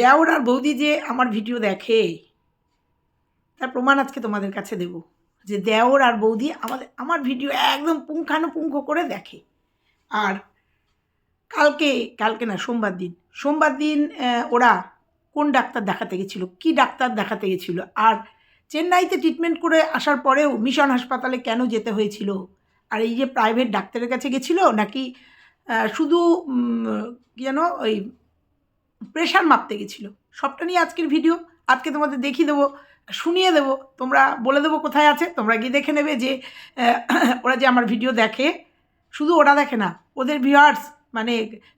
দেওর আর বৌদি যে আমার ভিডিও দেখে, তার প্রমাণ আজকে তোমাদের কাছে দেব। যে দেওর আর বৌদি আমাদের, আমার ভিডিও একদম পুঙ্খানুপুঙ্খ করে দেখে। আর কালকে কালকে না, সোমবার দিন সোমবার দিন ওরা কোন ডাক্তার দেখাতে গেছিল, কি ডাক্তার দেখাতে গেছিল, আর চেন্নাইতে ট্রিটমেন্ট করে আসার পরেও মিশন হাসপাতালে কেন যেতে হয়েছিল, আর এই যে প্রাইভেট ডাক্তারের কাছে গেছিল, নাকি শুধু যেন, ওই প্রেশার মাপতে গেছিল। সবটা নিয়ে আজকের ভিডিও আজকে তোমাদের দেখিয়ে দেবো, শুনিয়ে দেবো, তোমরা বলে দেবো কোথায় আছে, তোমরা গিয়ে দেখে নেবে যে ওরা যে আমার ভিডিও দেখে, শুধু ওরা দেখে না, ওদের ভিউয়ার্স মানে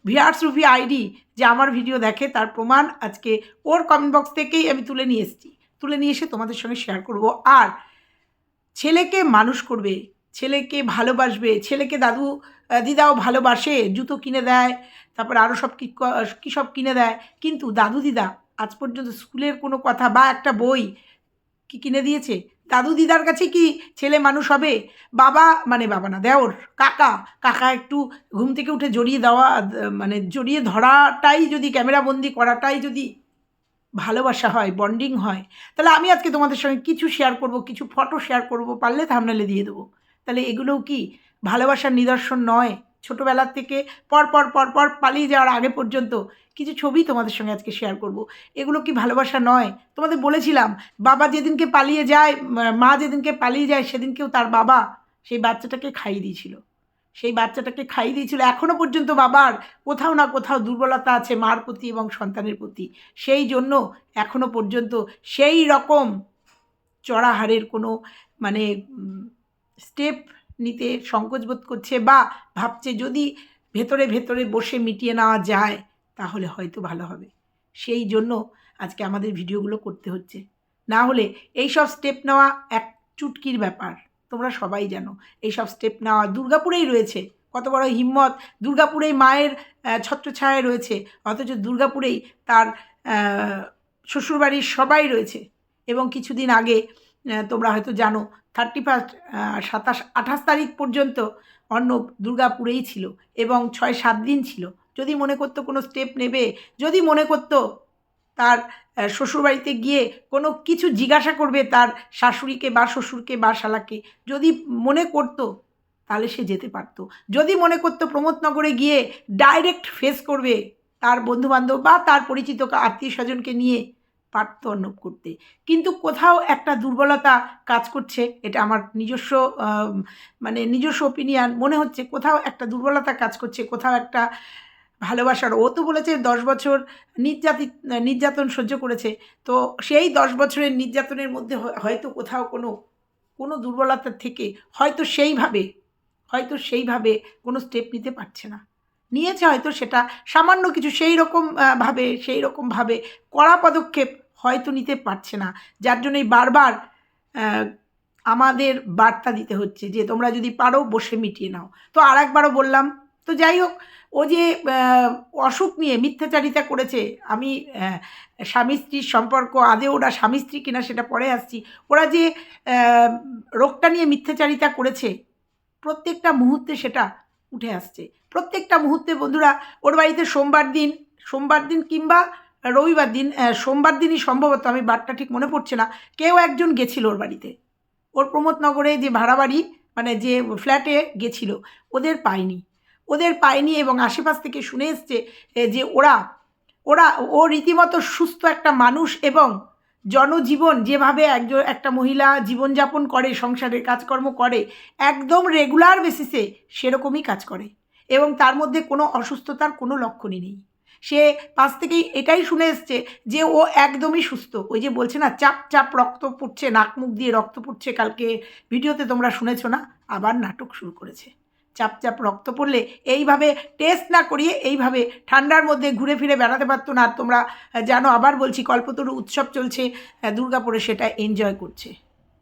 ভিউয়ার্স রুপি আইডি যে আমার ভিডিও দেখে, তার প্রমাণ আজকে ওর কমেন্ট বক্স থেকেই আমি তুলে নিয়ে এসেছি। তুলে নিয়ে এসে তোমাদের সঙ্গে শেয়ার করব। আর ছেলেকে মানুষ করবে, ছেলেকে ভালোবাসবে, ছেলেকে দাদু দিদাও ভালোবাসে, জুতো কিনে দেয় তারপর আরও সব কী ক- সব কিনে দেয়? কিন্তু দাদু দিদা, আজ পর্যন্ত স্কুলের কোনো কথা বা একটা বই কি কিনে দিয়েছে? দাদু দিদার কাছে কি ছেলে মানুষ হবে? বাবা মানে বাবা না, দেওর, কাকা কাকা একটু ঘুম থেকে উঠে জড়িয়ে দেওয়া মানে জড়িয়ে ধরাটাই যদি ক্যামেরাবন্দি করাটাই যদি ভালোবাসা হয়, বন্ডিং হয়, তাহলে আমি আজকে তোমাদের সঙ্গে কিছু শেয়ার করব, কিছু ফটো শেয়ার করব, পারলে থামনেলে দিয়ে দেবো। তাহলে এগুলোও কি ভালোবাসার নিদর্শন নয়? ছোটোবেলার থেকে পর পর পর পর পালিয়ে যাওয়ার আগে পর্যন্ত কিছু ছবি তোমাদের সঙ্গে আজকে শেয়ার করব। এগুলো কি ভালোবাসা নয়? তোমাদের বলেছিলাম, বাবা যেদিনকে পালিয়ে যায়, মা- যেদিনকে পালিয়ে যায়, সেদিনকেও তার বাবা সেই বাচ্চাটাকে খাইয়ে দিয়েছিল। সেই বাচ্চাটাকে খাইয়ে দিয়েছিল। এখনও পর্যন্ত বাবার কোথাও না কোথাও দুর্বলতা আছে মার প্রতি এবং সন্তানের প্রতি। সেই জন্য এখনও পর্যন্ত সেই রকম চড়াহারের কোনো মানে স্টেপ নিতে সংকোচ বোধ করছে বা ভাবছে যদি ভেতরে ভেতরে বসে মিটিয়ে নেওয়া যায়, তাহলে হয়তো ভালো হবে। সেই জন্য আজকে আমাদের ভিডিওগুলো করতে হচ্ছে। না হলে এই সব স্টেপ নেওয়া এক চুটকির ব্যাপার। তোমরা সবাই জানো এই সব স্টেপ নেওয়া দুর্গাপুরেই রয়েছে। কত বড় হিম্মত, দুর্গাপুরেই মায়ের ছত্রছায়ায় রয়েছে। অথচ দুর্গাপুরেই তার শ্বশুরবাড়ির সবাই রয়েছে। এবং কিছুদিন আগে তোমরা হয়তো জানো থার্টি ফার্স্ট সাতাশ, আঠাশ তারিখ পর্যন্ত অর্ণব দুর্গাপুরেই ছিল এবং ছয়, সাত দিন ছিল। যদি মনে করতো কোনো স্টেপ নেবে, যদি মনে করতো তার শ্বশুরবাড়িতে গিয়ে কোনো কিছু জিজ্ঞাসা করবে তার শাশুড়িকে বা শ্বশুরকে বা শালাকে, যদি মনে করতো তাহলে সে যেতে পারতো। যদি মনে করতো প্রমোদনগরে গিয়ে ডাইরেক্ট ফেস করবে তার বন্ধুবান্ধব বা তার পরিচিত আত্মীয় স্বজনকে নিয়ে পারত অর্ণব করতে। কিন্তু কোথাও একটা দুর্বলতা কাজ করছে, এটা আমার নিজস্ব মানে নিজস্ব ওপিনিয়ন মনে হচ্ছে কোথাও একটা দুর্বলতা কাজ করছে, কোথাও একটা ভালোবাসার। ও তো বলেছে দশ বছর নির্যাতিত নির্যাতন সহ্য করেছে। তো সেই দশ বছরের নির্যাতনের মধ্যে হয়- হয়তো কোথাও কোনো কোনো দুর্বলতার থেকে হয়তো সেইভাবে হয়তো সেইভাবে কোনো স্টেপ নিতে পারছে না। নিয়েছে হয়তো সেটা সামান্য কিছু সেই রকমভাবে সেই রকমভাবে কড়া পদক্ষেপ হয়তো নিতে পারছে না। যার জন্যই বারবার আমাদের বার্তা দিতে হচ্ছে যে, তোমরা যদি পারো বসে মিটিয়ে নাও। তো আর একবারও বললাম, তো যাই হোক, ও যে অসুখ নিয়ে মিথ্যাচারিতা করেছে, আমি স্বামী স্ত্রীর সম্পর্ক, আদে ওরা স্বামী স্ত্রী কিনা সেটা পরে আসছি। ওরা যে রোগটা নিয়ে মিথ্যাচারিতা করেছে, প্রত্যেকটা মুহূর্তে সেটা উঠে আসছে। প্রত্যেকটা মুহূর্তে বন্ধুরা, ওর বাড়িতে সোমবার দিন সোমবার দিন কিংবা রবিবার দিন সোমবার দিনই সম্ভবত আমি বারটা ঠিক মনে পড়ছে না, কেউ একজন গেছিল ওর বাড়িতে। ওর প্রমোদনগরে যে ভাড়া বাড়ি মানে যে ফ্ল্যাটে গেছিল, ওদের পায়নি। ওদের পায়নি এবং আশেপাশ থেকে শুনে এসছে যে ওরা ওরা, ও রীতিমতো সুস্থ একটা মানুষ এবং জনজীবন যেভাবে একজন, একটা মহিলা জীবনযাপন করে, সংসারের কাজকর্ম করে, একদম রেগুলার বেসিসে সেরকমই কাজ করে। এবং তার মধ্যে কোনো অসুস্থতার কোনো লক্ষণই নেই। সে পাশ থেকেই এটাই শুনে এসছে যে ও একদমই সুস্থ। ওই যে বলছে না, চাপ চাপ রক্ত পড়ছে নাক মুখ দিয়ে রক্ত পড়ছে কালকে ভিডিওতে তোমরা শুনেছো না? আবার নাটক শুরু করেছে। চাপ চাপ রক্ত পড়লে এইভাবে টেস্ট না করিয়ে এইভাবে ঠান্ডার মধ্যে ঘুরে ফিরে বেড়াতে পারতো না। আর তোমরা জানো, আবার বলছি, কল্পতরু উৎসব চলছে দুর্গাপুরে সেটা এনজয় করছে।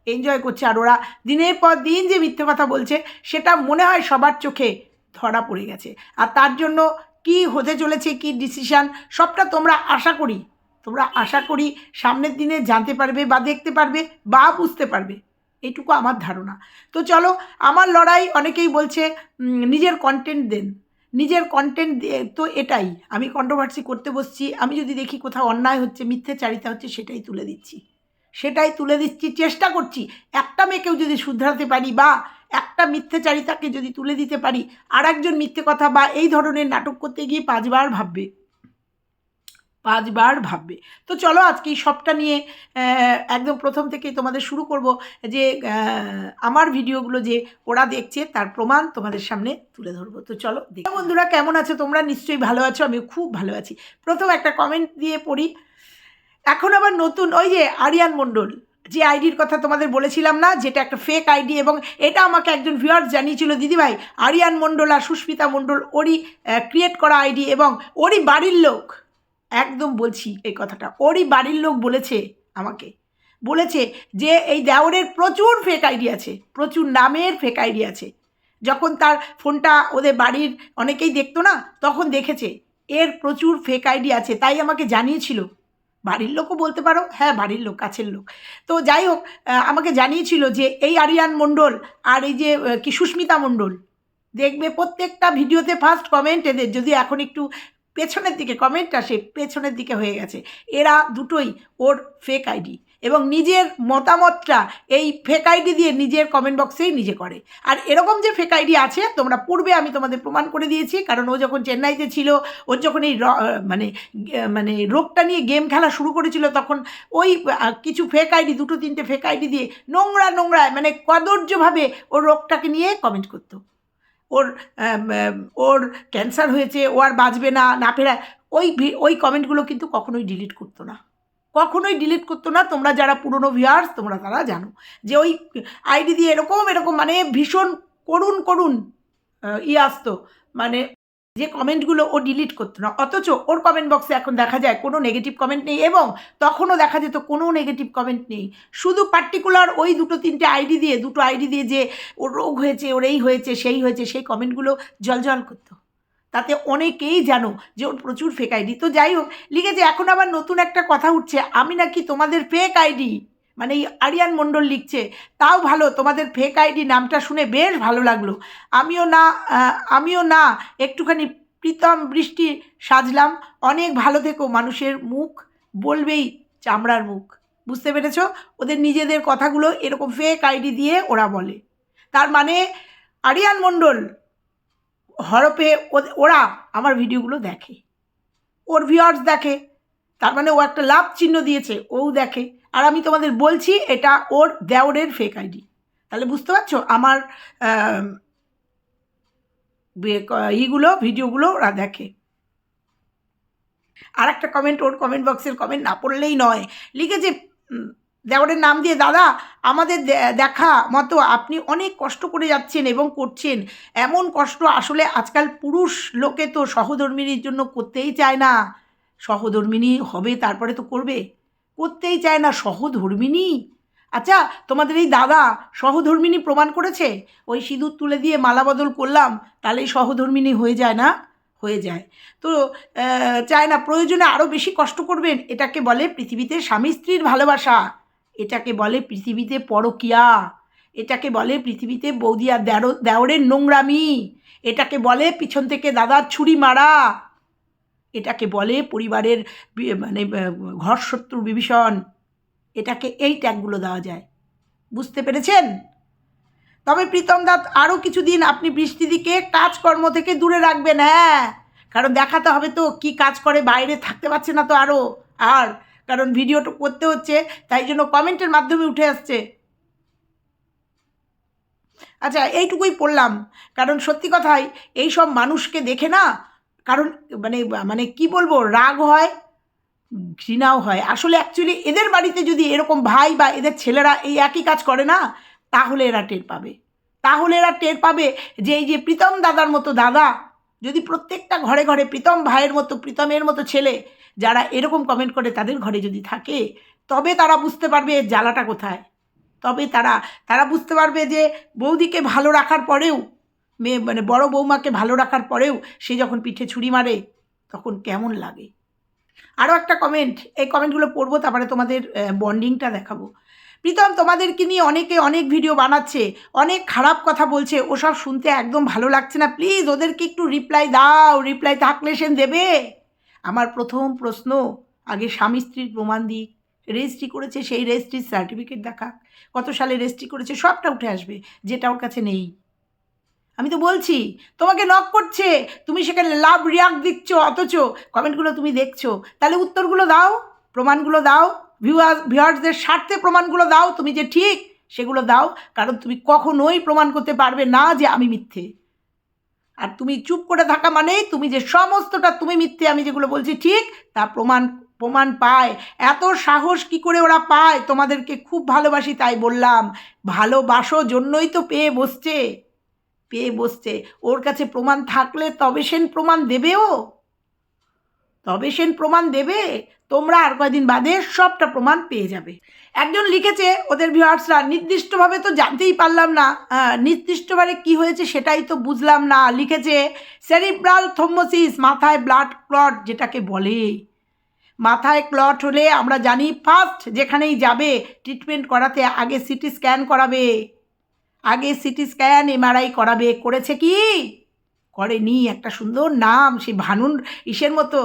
এনজয় করছে। আর ওরা দিনের পর দিন যে মিথ্যে কথা বলছে, সেটা মনে হয় সবার চোখে ধরা পড়ে গেছে। আর তার জন্য কি হতে চলেছে, কি ডিসিশান সবটা তোমরা আশা করি। তোমরা আশা করি সামনের দিনে জানতে পারবে বা দেখতে পারবে বা বুঝতে পারবে। এইটুকু আমার ধারণা। তো চলো, আমার লড়াই অনেকেই বলছে নিজের কন্টেন্ট দেন। নিজের কন্টেন্ট তো এটাই। আমি কন্ট্রোভার্সি করতে বসছি। আমি যদি দেখি কোথাও অন্যায় হচ্ছে, মিথ্যেচারিতা হচ্ছে, সেটাই তুলে দিচ্ছি। সেটাই তুলে দিচ্ছি, চেষ্টা করছি। একটা মেয়েকেও যদি শুধরাতে পারি বা একটা মিথ্যেচারিতাকে যদি তুলে দিতে পারি আর একজন মিথ্যে কথা বা এই ধরনের নাটক করতে গিয়ে পাঁচবার ভাববে। পাঁচবার ভাববে। তো চলো আজকে এই সবটা নিয়ে একদম প্রথম থেকেই তোমাদের শুরু করব যে আমার ভিডিওগুলো যে ওরা দেখছে তার প্রমাণ তোমাদের সামনে তুলে ধরবো। তো চলো দেখো। বন্ধুরা, কেমন আছো? তোমরা নিশ্চয়ই ভালো আছো আমি খুব ভালো আছি। প্রথম একটা কমেন্ট দিয়ে পড়ি। এখন আবার নতুন ওই যে আরিয়ান মণ্ডল, যে আইডির কথা তোমাদের বলেছিলাম না, যেটা একটা ফেক আইডি এবং এটা আমাকে একজন ভিউয়ার্স জানিয়েছিল, দিদিভাই, আরিয়ান মণ্ডল আর সুস্মিতা মণ্ডল, ওরই ক্রিয়েট করা আইডি এবং ওরই বাড়ির লোক। একদম বলছি এই কথাটা, ওরই বাড়ির লোক বলেছে আমাকে। বলেছে যে এই দেওরের প্রচুর ফেক আইডি আছে, প্রচুর নামের ফেক আইডি আছে। যখন তার ফোনটা ওদের বাড়ির অনেকেই দেখতো না, তখন দেখেছে, এর প্রচুর ফেক আইডি আছে। তাই আমাকে জানিয়েছিল। বাড়ির লোকও বলতে পারো হ্যাঁ বাড়ির লোক, কাছের লোক। তো যাই হোক আমাকে জানিয়েছিল যে এই আরিয়ান মণ্ডল আর এই যে কি সুস্মিতা মণ্ডল, দেখবে প্রত্যেকটা ভিডিওতে ফার্স্ট কমেন্ট এদের, যদি এখন একটু পেছনের দিকে কমেন্ট আসে পেছনের দিকে হয়ে গেছে। এরা দুটোই ওর ফেক আইডি এবং নিজের মতামতটা এই ফেক আইডি দিয়ে নিজের কমেন্ট বক্সেই নিজে করে। আর এরকম যে ফেক আইডি আছে, তোমরা পূর্বে আমি তোমাদের প্রমাণ করে দিয়েছি, কারণ ও যখন চেন্নাইতে ছিল ওর যখন এই মানে মানে রোগটা নিয়ে গেম খেলা শুরু করেছিল, তখন ওই কিছু ফেক আইডি দুটো তিনটে ফেক আইডি দিয়ে নোংরা নোংরা মানে কদর্যভাবে ওর রোগটাকে নিয়ে কমেন্ট করতো। ওর ওর ক্যান্সার হয়েছে, ও আর বাঁচবে না না ফেরা ওই ওই কমেন্টগুলো কিন্তু কখনোই ডিলিট করতো না। কখনোই ডিলিট করতো না। তোমরা যারা পুরনো ভিউয়ার্স তোমরা তারা জানো যে ওই আইডি দিয়ে এরকম এরকম মানে ভীষণ করুণ আহ, ইয়ে আসতো। মানে যে কমেন্টগুলো ও ডিলিট করতো না। অথচ ওর কমেন্ট বক্সে এখন দেখা যায় কোনো নেগেটিভ কমেন্ট নেই এবং তখনও দেখা যেত কোনো নেগেটিভ কমেন্ট নেই। শুধু পার্টিকুলার ওই দুটো তিনটে আইডি দিয়ে দুটো আইডি দিয়ে যে ওর রোগ হয়েছে ওর এই হয়েছে সেই হয়েছে সেই কমেন্টগুলো জলজল করতো। তাতে অনেকেই জানো যে ওর প্রচুর ফেক আইডি তো যাই হোক লিখেছে, এখন আবার নতুন একটা কথা উঠছে। আমি নাকি তোমাদের ফেক আইডি মানে এই আরিয়ান মণ্ডল লিখছে, তাও ভালো, তোমাদের ফেক আইডি নামটা শুনে বেশ ভালো লাগল। আমিও না আমিও না, একটুখানি প্রীতম বৃষ্টি সাজলাম। অনেক ভালো থেকো, মানুষের মুখ বলবেই চামড়ার মুখ। বুঝতে পেরেছ? ওদের নিজেদের কথাগুলো এরকম ফেক আইডি দিয়ে ওরা বলে। তার মানে আরিয়ান মণ্ডল হরপে ওরা আমার ভিডিওগুলো দেখে। ওর ভিউয়ার্স দেখে, তার মানে ও একটা লাভ চিহ্ন দিয়েছে ও দেখে। আর আমি তোমাদের বলছি, এটা ওর দেওরের ফেক আইডি তাহলে বুঝতে পারছ? আমার ইগুলো, ভিডিওগুলো ওরা দেখে। আর একটা কমেন্ট ওর কমেন্ট বক্সের কমেন্ট না পড়লেই নয়। লিখেছে উম, দেওরের নাম দিয়ে দাদা আমাদের দেখা মতো আপনি অনেক কষ্ট করে যাচ্ছেন এবং করছেন। এমন কষ্ট আসলে আজকাল পুরুষ লোকে তো সহধর্মিনীর জন্য করতেই চায় না। সহধর্মিনী হবে তারপরে তো করবে। করতেই চায় না সহধর্মিনী? আচ্ছা তোমাদের এই দাদা সহধর্মিনী প্রমাণ করেছে? ওই সিঁদুর তুলে দিয়ে মালা বদল করলাম তাহলেই সহধর্মিনী হয়ে যায় না? হয়ে যায়। তো চায় না প্রয়োজনে আরও বেশি কষ্ট করবেন? এটাকে বলে পৃথিবীতে স্বামী স্ত্রীর ভালোবাসা। এটাকে বলে পৃথিবীতে পরকিয়া। এটাকে বলে পৃথিবীতে বৌদিয়া দেড়, দেওরের নোংরামি। এটাকে বলে পিছন থেকে দাদার ছুরি মারা। এটাকে বলে পরিবারের মানে ঘর শত্রু বিভীষণ। এটাকে এই ট্যাগগুলো দেওয়া যায়। বুঝতে পেরেছেন? তবে প্রীতম দাত আরও কিছুদিন আপনি বৃষ্টিদিকে কাজকর্ম থেকে দূরে রাখবেন হ্যাঁ? কারণ দেখাতে হবে তো, কি কাজ করে, বাইরে থাকতে পারছে না তো আরও। আর কারণ ভিডিওটা করতে হচ্ছে, তাই জন্য কমেন্টের মাধ্যমে উঠে আসছে। আচ্ছা এইটুকুই পড়লাম। কারণ সত্যি কথাই এই সব মানুষকে দেখে না, কারণ মানে মানে কি বলব, রাগ হয়, ঘৃণাও হয়। আসলে অ্যাকচুয়ালি এদের বাড়িতে যদি এরকম ভাই বা এদের ছেলেরা এই একই কাজ করে না, তাহলে এরা টের পাবে। তাহলে এরা টের পাবে যে এই যে প্রীতম দাদার মতো দাদা, যদি প্রত্যেকটা ঘরে ঘরে প্রীতম ভাইয়ের মতো, প্রীতমের মতো ছেলে যারা এরকম কমেন্ট করে তাদের ঘরে যদি থাকে, তবে তারা বুঝতে পারবে জ্বালাটা কোথায়। তবে তারা তারা বুঝতে পারবে যে বৌদিকে ভালো রাখার পরেও মেয়ে মানে বড় বৌমাকে ভালো রাখার পরেও সে যখন পিঠে ছুরি মারে, তখন কেমন লাগে। আরও একটা কমেন্ট এই কমেন্টগুলো পড়ব, তারপরে তোমাদের বন্ডিংটা দেখাবো। প্রীতম তোমাদেরকে নিয়ে অনেকে অনেক ভিডিও বানাচ্ছে, অনেক খারাপ কথা বলছে, ওসব শুনতে একদম ভালো লাগছে না প্লিজ ওদেরকে একটু রিপ্লাই দাও রিপ্লাই থাকলে সে দেবে। আমার প্রথম প্রশ্ন, আগে স্বামী স্ত্রীর প্রমাণ দিক। রেজিস্ট্রি করেছে সেই রেজিস্ট্রির সার্টিফিকেট দেখা। কত সালে রেজিস্ট্রি করেছে সবটা উঠে আসবে, যেটা ওর কাছে নেই। আমি তো বলছি, তোমাকে নক করছে, তুমি সেখানে লাভ রিয়াক্ট দিচ্ছ অথচ। কমেন্টগুলো তুমি দেখছ। তাহলে উত্তরগুলো দাও, প্রমাণগুলো দাও। ভিউয়ার্স ভিউয়ার্সদের স্বার্থে প্রমাণগুলো দাও, তুমি যে ঠিক, সেগুলো দাও। কারণ তুমি কখনোই প্রমাণ করতে পারবে না যে আমি মিথ্যে। আর তুমি চুপ করে থাকা মানেই তুমি যে সমস্তটা তুমি মিথ্যে আমি যেগুলো বলছি ঠিক, তা প্রমাণ প্রমাণ পায়। এত সাহস কি করে ওরা পায়? তোমাদেরকে খুব ভালোবাসি তাই বললাম। ভালোবাসো জন্যই তো পেয়ে বসছে। পেয়ে বসছে। ওর কাছে প্রমাণ থাকলে তবে সেন প্রমাণ দেবেও। তবে সেন প্রমাণ দেবে। তোমরা আর কয়দিন বাদে সবটা প্রমাণ পেয়ে যাবে। একজন লিখেছে ওদের ভিউয়ার্সরা নির্দিষ্টভাবে তো জানতেই পারলাম না। হ্যাঁ, নির্দিষ্টভাবে কি হয়েছে সেটাই তো বুঝলাম না। লিখেছে সেরিব্রাল থোমোসিস মাথায় ব্লাড ক্লট যেটাকে বলে। মাথায় ক্লট হলে আমরা জানি ফার্স্ট যেখানেই যাবে ট্রিটমেন্ট করাতে আগে সিটি স্ক্যান করাবে। আগে সিটি স্ক্যান এমআরআই করাবে। করেছে কি? করেনি। একটা সুন্দর নাম সেই ভানুন ইসের মতো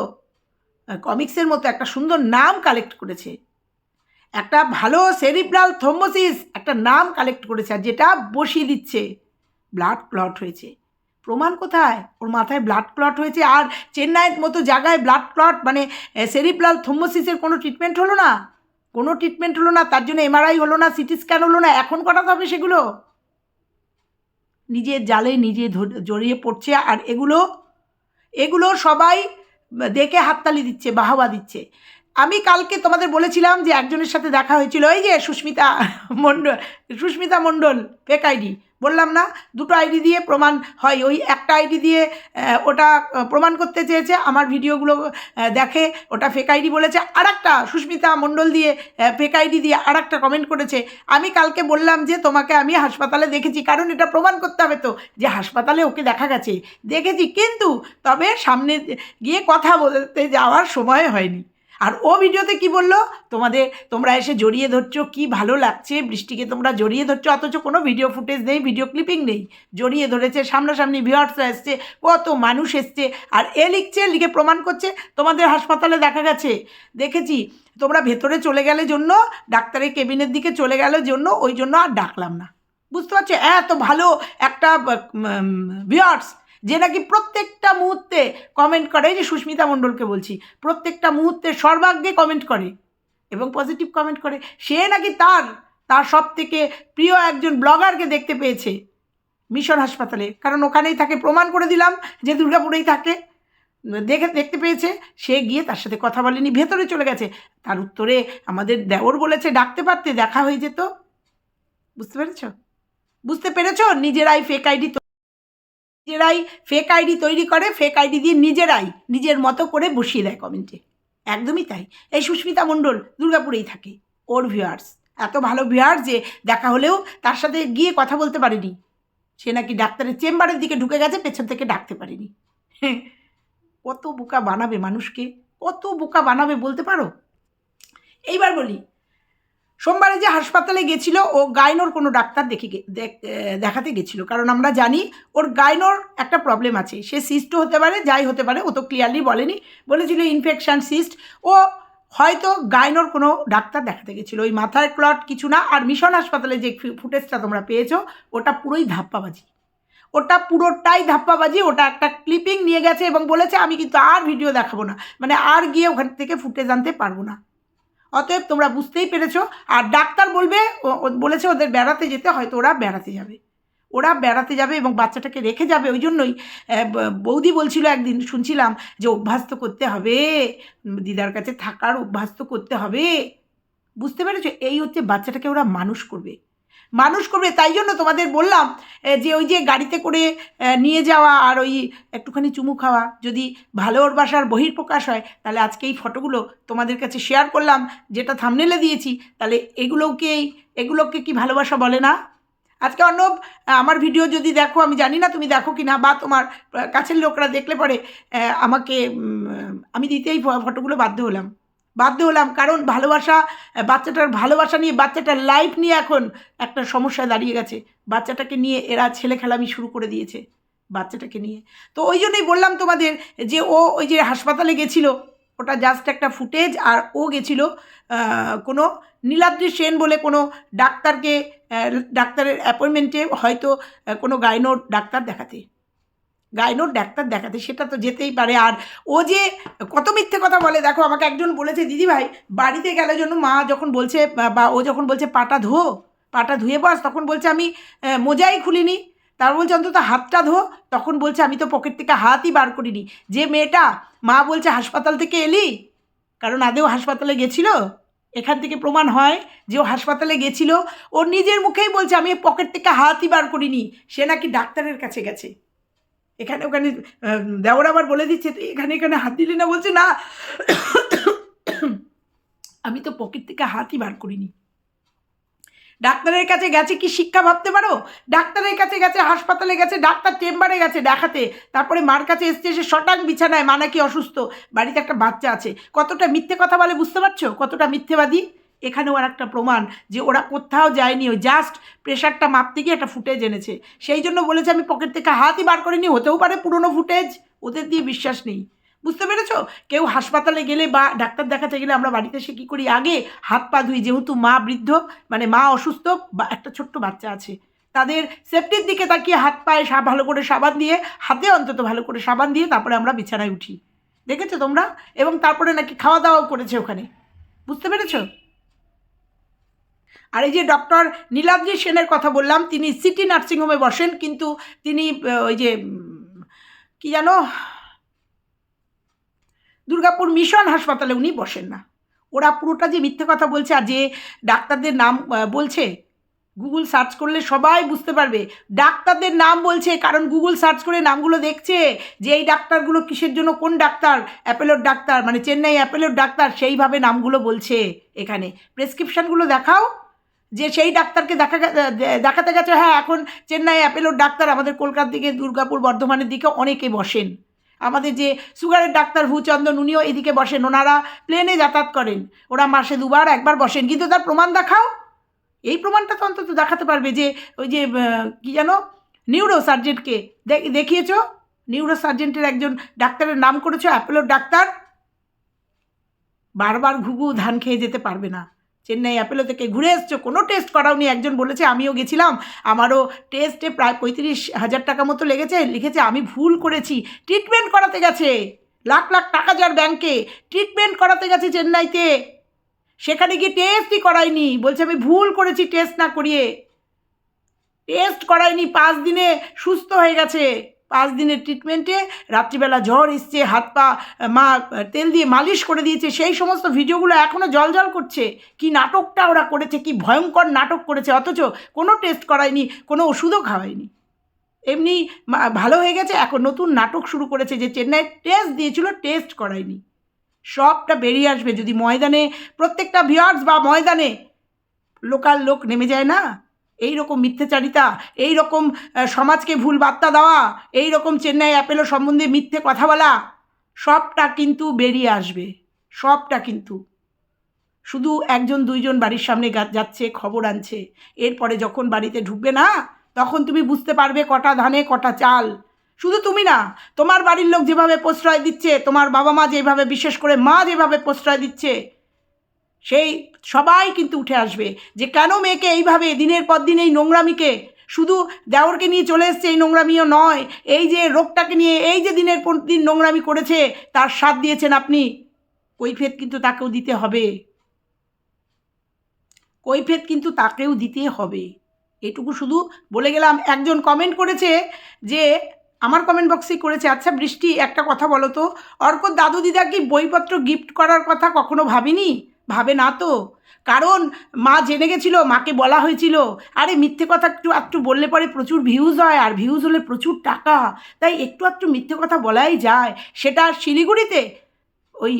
কমিক্সের মতো একটা সুন্দর নাম কালেক্ট করেছে। একটা ভালো সেরিব্রাল থ্রোম্বোসিস একটা নাম কালেক্ট করেছে আর যেটা বসিয়ে দিচ্ছে। ব্লাড ক্লট হয়েছে। প্রমাণ কোথায়? ওর মাথায় ব্লাড ক্লট হয়েছে আর চেন্নাইয়ের মতো জায়গায় ব্লাড ক্লট মানে সেরিব্রাল থ্রোম্বোসিসের কোনো ট্রিটমেন্ট হলো না? কোনো ট্রিটমেন্ট হলো না, তার জন্য এমআরআই হলো না, সিটি স্ক্যান হলো না, এখন করাতে হবে সেগুলো? নিজের জালে নিজে জড়িয়ে পড়ছে আর এগুলো এগুলো সবাই, দেখে হাততালি দিচ্ছে, বাহবা দিচ্ছে। আমি কালকে তোমাদের বলেছিলাম যে একজনের সাথে দেখা হয়েছিল। ওই যে সুস্মিতা মণ্ডল সুস্মিতা মণ্ডল ফেক আইডি বললাম না, দুটো আইডি দিয়ে প্রমাণ হয়। ওই একটা আইডি দিয়ে ওটা প্রমাণ করতে চেয়েছে, আমার ভিডিওগুলো দেখে ওটা ফেক আইডি বলেছে। আর একটা সুস্মিতা মণ্ডল দিয়ে ফেক আইডি দিয়ে আর একটা কমেন্ট করেছে। আমি কালকে বললাম যে তোমাকে আমি হাসপাতালে দেখেছি, কারণ এটা প্রমাণ করতে হবে তো, যে হাসপাতালে ওকে দেখা গেছে। দেখেছি, কিন্তু তবে সামনে গিয়ে কথা বলতে যাওয়ার সময় হয়নি। আর ও ভিডিওতে কি বলল? তোমাদের, তোমরা এসে জড়িয়ে ধরছো, কি ভালো লাগছে? বৃষ্টিকে তোমরা জড়িয়ে ধরছো, অথচ কোনো ভিডিও ফুটেজ নেই ভিডিও ক্লিপিং নেই। জড়িয়ে ধরেছে, সামনাসামনি ভিউয়ার্সরা এসছে, কত মানুষ এসছে। আর এ লিখছে, লিখে প্রমাণ করছে, তোমাদের হাসপাতালে দেখা গেছে। দেখেছি, তোমরা ভেতরে চলে গেলে জন্য, ডাক্তারের কেবিনের দিকে চলে গেলে জন্য, ওই জন্য আর ডাকলাম না। বুঝতে পারছ? এত ভালো একটা ভিউয়ার্স যে নাকি প্রত্যেকটা মুহূর্তে কমেন্ট করে, এই যে সুস্মিতা মণ্ডলকে বলছি, প্রত্যেকটা মুহূর্তে সর্বাগ্যে কমেন্ট করে এবং পজিটিভ কমেন্ট করে। সে নাকি তার তার সব থেকে প্রিয় একজন ব্লগারকে দেখতে পেয়েছে মিশন হাসপাতালে। কারণ ওখানেই থাকে প্রমাণ করে দিলাম যে দুর্গাপুরেই থাকে। দেখে, দেখতে পেয়েছে। সে গিয়ে তার সাথে কথা বলেনি, ভেতরে চলে গেছে। তার উত্তরে আমাদের দেওর বলেছে, ডাকতে পারতে, দেখা হয়ে যেত। বুঝতে পেরেছ? বুঝতে পেরেছ? নিজেরাই ফেক আইডি নিজেরাই ফেক আইডি তৈরি করে ফেক আইডি দিয়ে নিজেরাই নিজের মতো করে বসিয়ে দেয় কমেন্টে একদমই তাই। এই সুস্মিতা মণ্ডল দুর্গাপুরেই থাকে, ওর ভিউয়ার্স এত ভালো ভিউয়ার্স যে দেখা হলেও তার সাথে গিয়ে কথা বলতে পারেনি। সে নাকি ডাক্তারের চেম্বারের দিকে ঢুকে গেছে, পেছন থেকে ডাকতে পারেনি। কত বোকা বানাবে মানুষকে? কত বোকা বানাবে বলতে পারো? এইবার বলি সোমবারে যে হাসপাতালে গেছিল, ও গাইনোর কোনো ডাক্তার দেখে দেখাতে গেছিল। কারণ আমরা জানি, ওর গাইনোর একটা প্রবলেম আছে। সে সিস্টও হতে পারে, যাই হতে পারে, ও তো ক্লিয়ারলি বলেনি। বলেছিল ইনফেকশান সিস্ট ও হয়তো গাইনোর কোনো ডাক্তার দেখাতে গেছিল। ওই মাথার ক্লট কিছু না, আর মিশন হাসপাতালে যে ফুটেজটা তোমরা পেয়েছ, ওটা পুরোই ধাপ্পাবাজি। ওটা পুরোটাই ধাপ্পাবাজি, ওটা একটা ক্লিপিং নিয়ে গেছে এবং বলেছে, আমি কিন্তু আর ভিডিও দেখাবো না। মানে আর গিয়ে ওখান থেকে ফুটেজ আনতে পারব না। অতএব তোমরা বুঝতেই পেরেছ। আর ডাক্তার বলবে বলেছে ওদের বেড়াতে যেতে, হয়তো ওরা বেড়াতে যাবে। ওরা বেড়াতে যাবে এবং বাচ্চাটাকে রেখে যাবে। ওই জন্যই বৌদি বলছিল একদিন, শুনছিলাম যে অভ্যাস তো করতে হবে। দিদার কাছে থাকার অভ্যাস তো করতে হবে। বুঝতে পেরেছ? এই হচ্ছে বাচ্চাটাকে ওরা মানুষ করবে। মানুষ করবে, তাই জন্য তোমাদের বললাম যে ওই যে গাড়িতে করে নিয়ে যাওয়া আর ওই একটুখানি চুমু খাওয়া, যদি ভালো ওর বাসার বহির্প্রকাশ হয়, তাহলে আজকে এই ফটোগুলো তোমাদের কাছে শেয়ার করলাম, যেটা থামনেলে দিয়েছি, তাহলে এগুলোকে এগুলোকে কি ভালোবাসা বলে না? আজকে অর্ণব, আমার ভিডিও যদি দেখো, আমি জানি না তুমি দেখো কি না বা তোমার কাছের লোকরা দেখলে পরে আমাকে আমি দিতেই ফটোগুলো বাধ্য হলাম। বাধ্য হলাম। কারণ ভালোবাসা বাচ্চাটার ভালোবাসা নিয়ে, বাচ্চাটার লাইফ নিয়ে এখন একটা সমস্যায় দাঁড়িয়ে গেছে। বাচ্চাটাকে নিয়ে এরা ছেলে খেলামি শুরু করে দিয়েছে বাচ্চাটাকে নিয়ে। তো ওই জন্যই বললাম তোমাদের যে ও ওই যে হাসপাতালে গেছিল, ওটা জাস্ট একটা ফুটেজ আর ও গেছিল কোনো নীলাদ্রি সেন বলে কোনো ডাক্তারকে ডাক্তারের অ্যাপয়েন্টমেন্টে হয়তো কোনো গাইনোর ডাক্তার দেখাতে। গাইনোর ডাক্তার দেখাতে, সেটা তো যেতেই পারে। আর ও যে কত মিথ্যে কথা বলে, দেখো আমাকে একজন বলেছে দিদি ভাই বাড়িতে গেলে জন্য মা যখন বলছে, বা- ও যখন বলছে, পাটা ধো, পাটা ধুয়ে বস তখন বলছে, আমি মোজাই খুলিনি তার বলছে, অন্তত হাতটা ধো তখন বলছে, আমি তো পকেট থেকে হাতই বার করিনি যে মেয়েটা মা বলছে হাসপাতাল থেকে এলি, কারণ আদেও হাসপাতালে গেছিল, এখান থেকে প্রমাণ হয় যে ও হাসপাতালে গেছিল, ও নিজের মুখেই বলছে, আমি পকেট থেকে হাতই বার করিনি সে নাকি ডাক্তারের কাছে গেছে। এখানে ওখানে দেওর আবার বলে দিচ্ছে, "তুই এখানে এখানে হাত দিলি না? বলছে, না। আমি তো পকেট থেকে হাতই বার করিনি। ডাক্তারের কাছে গেছে কি শিক্ষা ভাবতে পারো? ডাক্তারের কাছে গেছে, হাসপাতালে গেছে, ডাক্তার চেম্বারে গেছে দেখাতে। তারপরে মার কাছে এসছে এসে শটাং বিছানায়, মা নাকি অসুস্থ। বাড়িতে একটা বাচ্চা আছে। কতটা মিথ্যে কথা বলে বুঝতে পারছ? কতটা মিথ্যেবাদী? এখানেও আর একটা প্রমাণ যে ওরা কোথাও যায়নি, ওই জাস্ট প্রেশারটা মাপতে গিয়ে একটা ফুটেজ এনেছে। সেই জন্য বলেছে, আমি পকেট থেকে হাতই বার করিনি, হতেও পারে পুরনো ফুটেজ ওদের দিয়ে বিশ্বাস নেই। বুঝতে পেরেছ? কেউ হাসপাতালে গেলে বা ডাক্তার দেখাতে গেলে আমরা বাড়িতে এসে কী করি? আগে হাত পা ধুই, যেহেতু মা বৃদ্ধ মানে মা অসুস্থ বা একটা ছোট্ট বাচ্চা আছে, তাদের সেফটির দিকে তাকিয়ে হাত পায়ে ভালো করে সাবান দিয়ে, হাতে অন্তত ভালো করে সাবান দিয়ে তারপরে আমরা বিছানায় উঠি। দেখেছ তোমরা? এবং তারপরে নাকি খাওয়া দাওয়াও করেছে ওখানে। বুঝতে পেরেছ? আর এই যে ডক্টর নীলাদ্রি সেনের কথা বললাম, তিনি সিটি নার্সিংহোমে বসেন, কিন্তু তিনি ওই যে কি জানো? দুর্গাপুর মিশন হাসপাতালে উনি বসেন না। ওরা পুরোটা যে মিথ্যে কথা বলছে আর যে ডাক্তারদের নাম বলছে, গুগল সার্চ করলে সবাই বুঝতে পারবে। ডাক্তারদের নাম বলছে, কারণ গুগল সার্চ করে নামগুলো দেখছে যে এই ডাক্তারগুলো কিসের জন্য, কোন ডাক্তার? অ্যাপেলোর ডাক্তার মানে চেন্নাই অ্যাপেলোর ডাক্তার, সেইভাবে নামগুলো বলছে এখানে। প্রেসক্রিপশানগুলো দেখাও। যে সেই ডাক্তারকে দেখা দেখাতে গেছে হ্যাঁ এখন চেন্নাই অ্যাপেলোর ডাক্তার আমাদের কলকাতার দিকে, দুর্গাপুর, বর্ধমানের দিকে অনেকে বসেন। আমাদের যে সুগারের ডাক্তার ভূচন্দন, উনিও এদিকে বসেন। ওনারা প্লেনে যাতায়াত করেন। ওরা মাসে দুবার, একবার বসেন। কিন্তু তার প্রমাণ দেখাও। এই প্রমাণটা তো অন্তত দেখাতে পারবে যে ওই যে কী কি জানো নিউরো সার্জেন্টকে দেখিয়েছ? নিউরো সার্জেন্টের একজন ডাক্তারের নাম করেছ, অ্যাপেলোর ডাক্তার? বারবার ঘুঘু ধান খেয়ে যেতে পারবে না। চেন্নাই অ্যাপেলো থেকে ঘুরে এসছো, কোনো টেস্ট করাওনি। একজন বলেছে, আমিও গেছিলাম। আমারও টেস্টে প্রায় পঁয়ত্রিশ হাজার টাকা মতো লেগেছে। লিখেছে, আমি ভুল করেছি। ট্রিটমেন্ট করাতে গেছে। লাখ লাখ টাকা যার ব্যাংকে ট্রিটমেন্ট করাতে গেছে চেন্নাইতে। সেখানে গিয়ে টেস্টই করায়নি বলছে, আমি ভুল করেছি টেস্ট না করিয়ে। টেস্ট করায়নি পাঁচ দিনে সুস্থ হয়ে গেছে। পাঁচ দিনের ট্রিটমেন্টে রাত্রিবেলা জ্বর এসছে, হাত পা মা তেল দিয়ে মালিশ করে দিয়েছে, সেই সমস্ত ভিডিওগুলো এখনও জল জল করছে। কি নাটকটা ওরা করেছে, কি ভয়ঙ্কর নাটক করেছে, অথচ কোনো টেস্ট করায়নি, কোনো ওষুধও খাওয়ায়নি। এমনি ভালো হয়ে গেছে, এখন নতুন নাটক শুরু করেছে যে চেন্নাই টেস্ট দিয়েছিল টেস্ট করায়নি। সবটা বেরিয়ে আসবে যদি ময়দানে, প্রত্যেকটা ভিউয়ার্স বা ময়দানে লোকাল লোক নেমে যায় না? এই রকম মিথ্যেচারিতা এই রকম সমাজকে ভুল বার্তা দেওয়া এই রকম চেন্নাই অ্যাপেলো সম্বন্ধে মিথ্যে কথা বলা, সবটা কিন্তু বেরিয়ে আসবে, সবটা কিন্তু। শুধু একজন, দুইজন বাড়ির সামনে যাচ্ছে, খবর আনছে, এরপরে যখন বাড়িতে ঢুকবে না, তখন তুমি বুঝতে পারবে কটা ধানে, কটা চাল। শুধু তুমি না, তোমার বাড়ির লোক যেভাবে প্রশ্রয় দিচ্ছে, তোমার বাবা মা যেভাবে, বিশেষ করে মা যেভাবে প্রশ্রয় দিচ্ছে সেই সবাই কিন্তু উঠে আসবে যে কেন মেয়েকে এইভাবে দিনের পর দিন এই নোংরামিকে? শুধু দেওরকে নিয়ে চলে এসছে এই নোংরামিও নয়, এই যে রোগটাকে নিয়ে এই যে দিনের পর দিন নোংরামি করেছে, তার স্বাদ দিয়েছেন আপনি। কৈফিয়ত কিন্তু তাকেও দিতে হবে। কৈফিয়ত কিন্তু তাকেও দিতে হবে। এটুকু শুধু বলে গেলাম, একজন কমেন্ট করেছে যে, আমার কমেন্ট বক্সেই করেছে আচ্ছা বৃষ্টি, একটা কথা বলো তো অর্কর দাদু দিদা কি বইপত্র গিফট করার কথা কখনো ভাবিনি? ভাবে না তো? কারণ মা জেনে গেছিল, মাকে বলা হয়েছিল। আরে, মিথ্যে কথা একটু একটু বললে পরে প্রচুর ভিউজ হয়, আর ভিউজ হলে প্রচুর টাকা। তাই একটু একটু মিথ্যে কথা বলাই যায়। সেটা শিলিগুড়িতে ওই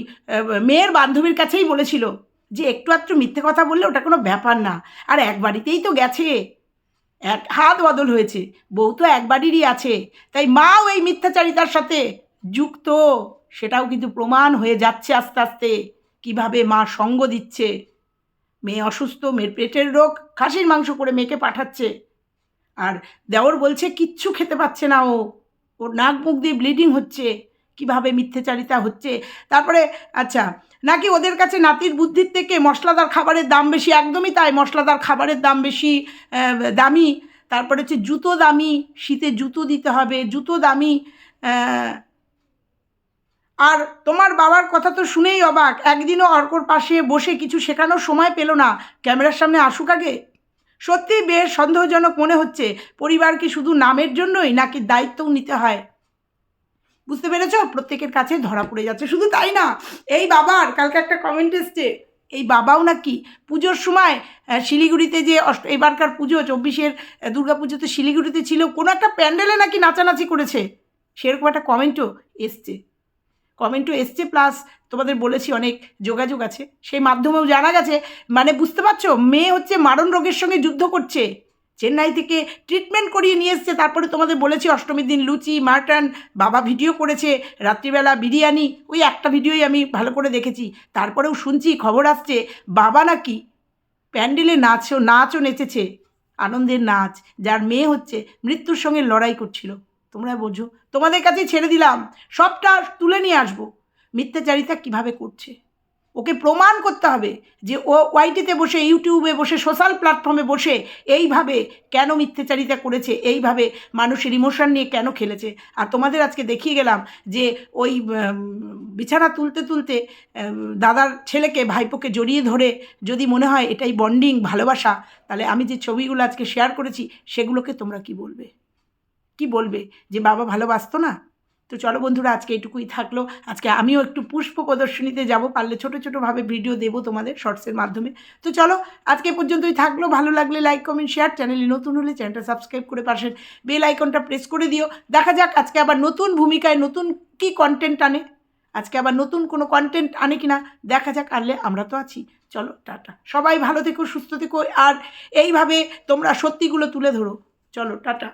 মেয়ের বান্ধবীর কাছেই বলেছিল যে, একটু একটু মিথ্যে কথা বললে ওটা কোনো ব্যাপার না। আর এক বাড়িতেই তো গেছে। এক, হাত বদল হয়েছে। বউ তো এক বাড়িরই আছে। তাই মাও এই মিথ্যাচারিতার সাথে যুক্ত। সেটাও কিন্তু প্রমাণ হয়ে যাচ্ছে আস্তে আস্তে। কীভাবে মা সঙ্গ দিচ্ছে? মেয়ে অসুস্থ, মেয়ের পেটের রোগ, খাসির মাংস করে মেয়েকে পাঠাচ্ছে। আর দেওর বলছে, কিচ্ছু খেতে পাচ্ছে না ও। ওর নাক মুখ দিয়ে ব্লিডিং হচ্ছে। কীভাবে মিথ্যেচারিতা হচ্ছে? তারপরে আচ্ছা নাকি ওদের কাছে নাতির বুদ্ধির থেকে মশলাদার খাবারের দাম বেশি? একদমই তাই, মশলাদার খাবারের দাম বেশি দামি। তারপরে হচ্ছে জুতো দামি, শীতে জুতো দিতে হবে। জুতো দামি আর তোমার বাবার কথা তো শুনেই অবাক। একদিনও অর্কর পাশে বসে কিছু শেখানোর সময় পেল না। ক্যামেরার সামনে আসুক আগে? সত্যিই বেশ সন্দেহজনক মনে হচ্ছে, পরিবার কি শুধু নামের জন্যই নাকি দায়িত্বও নিতে হয়? বুঝতে পেরেছ? প্রত্যেকের কাছে ধরা পড়ে যাচ্ছে। শুধু তাই না, এই বাবার, কালকে একটা কমেন্ট এসছে, এই বাবাও নাকি পুজোর সময় শিলিগুড়িতে যে অষ্ট, এবারকার পুজো, চব্বিশের দুর্গা পুজোতে শিলিগুড়িতে ছিল, কোনো একটা প্যান্ডেলে নাকি নাচানাচি করেছে। সেরকম একটা কমেন্টও এসছে। কমেন্টও এসছে প্লাস তোমাদের বলেছি অনেক যোগাযোগ আছে। সেই মাধ্যমেও জানা গেছে মানে বুঝতে পারছ? মেয়ে হচ্ছে মারণ রোগের সঙ্গে যুদ্ধ করছে। চেন্নাই থেকে ট্রিটমেন্ট করিয়ে নিয়ে এসছে, তারপরে তোমাদের বলেছি অষ্টমীর দিন লুচি, মাটন, বাবা ভিডিও করেছে, রাত্রিবেলা বিরিয়ানি, ওই একটা ভিডিওই আমি ভালো করে দেখেছি। তারপরেও শুনছি, খবর আসছে, বাবা নাকি প্যান্ডেলে নাচও নাচও নেচেছে, আনন্দের নাচ, যার মেয়ে হচ্ছে মৃত্যুর সঙ্গে লড়াই করছিল। তোমরা বোঝো। তোমাদের কাছে ছেড়ে দিলাম। সবটা তুলে নিয়ে আসব। মিথ্যাচারিতা কীভাবে করছে? ওকে প্রমাণ করতে হবে যে ও ওয়াইটিতে বসে, ইউটিউবে বসে, সোশ্যাল প্ল্যাটফর্মে বসে এইভাবে কেন মিথ্যাচারিতা করেছে? এইভাবে মানুষের ইমোশন নিয়ে কেন খেলেছে? আর তোমাদের আজকে দেখিয়ে গেলাম যে ওই বিছানা তুলতে তুলতে দাদার ছেলেকে, ভাইপোকে জড়িয়ে ধরে যদি মনে হয় এটাই বন্ডিং, ভালোবাসা, তাহলে আমি যে ছবিগুলো আজকে শেয়ার করেছি, সেগুলোকে তোমরা কি বলবে? কি বলবে? যে বাবা ভালোবাসতো না? তো চলো বন্ধুরা, আজকে এটুকুই থাকল। আজকে আমিও একটু পুষ্প প্রদর্শনীতে যাব, পারলে ছোটো ছোটোভাবে ভিডিও দেবো তোমাদের শর্টসের মাধ্যমে। তো চলো, আজকে পর্যন্তই থাকল। ভালো লাগলে লাইক কমেন্ট শেয়ার চ্যানেলে নতুন হলে চ্যানেলটা সাবস্ক্রাইব করে পাশের বেল আইকনটা প্রেস করে দিও। দেখা যাক আজকে আবার নতুন ভূমিকায় নতুন কি কন্টেন্ট আনে। আজকে আবার নতুন কোনো কন্টেন্ট আনে কিনা, দেখা যাক, আনলে আমরা তো আছি। চলো, টাটা। সবাই ভালো থেকো, সুস্থ থেকো, আর এইভাবে তোমরা সত্যিগুলো তুলে ধরো। চলো, টাটা।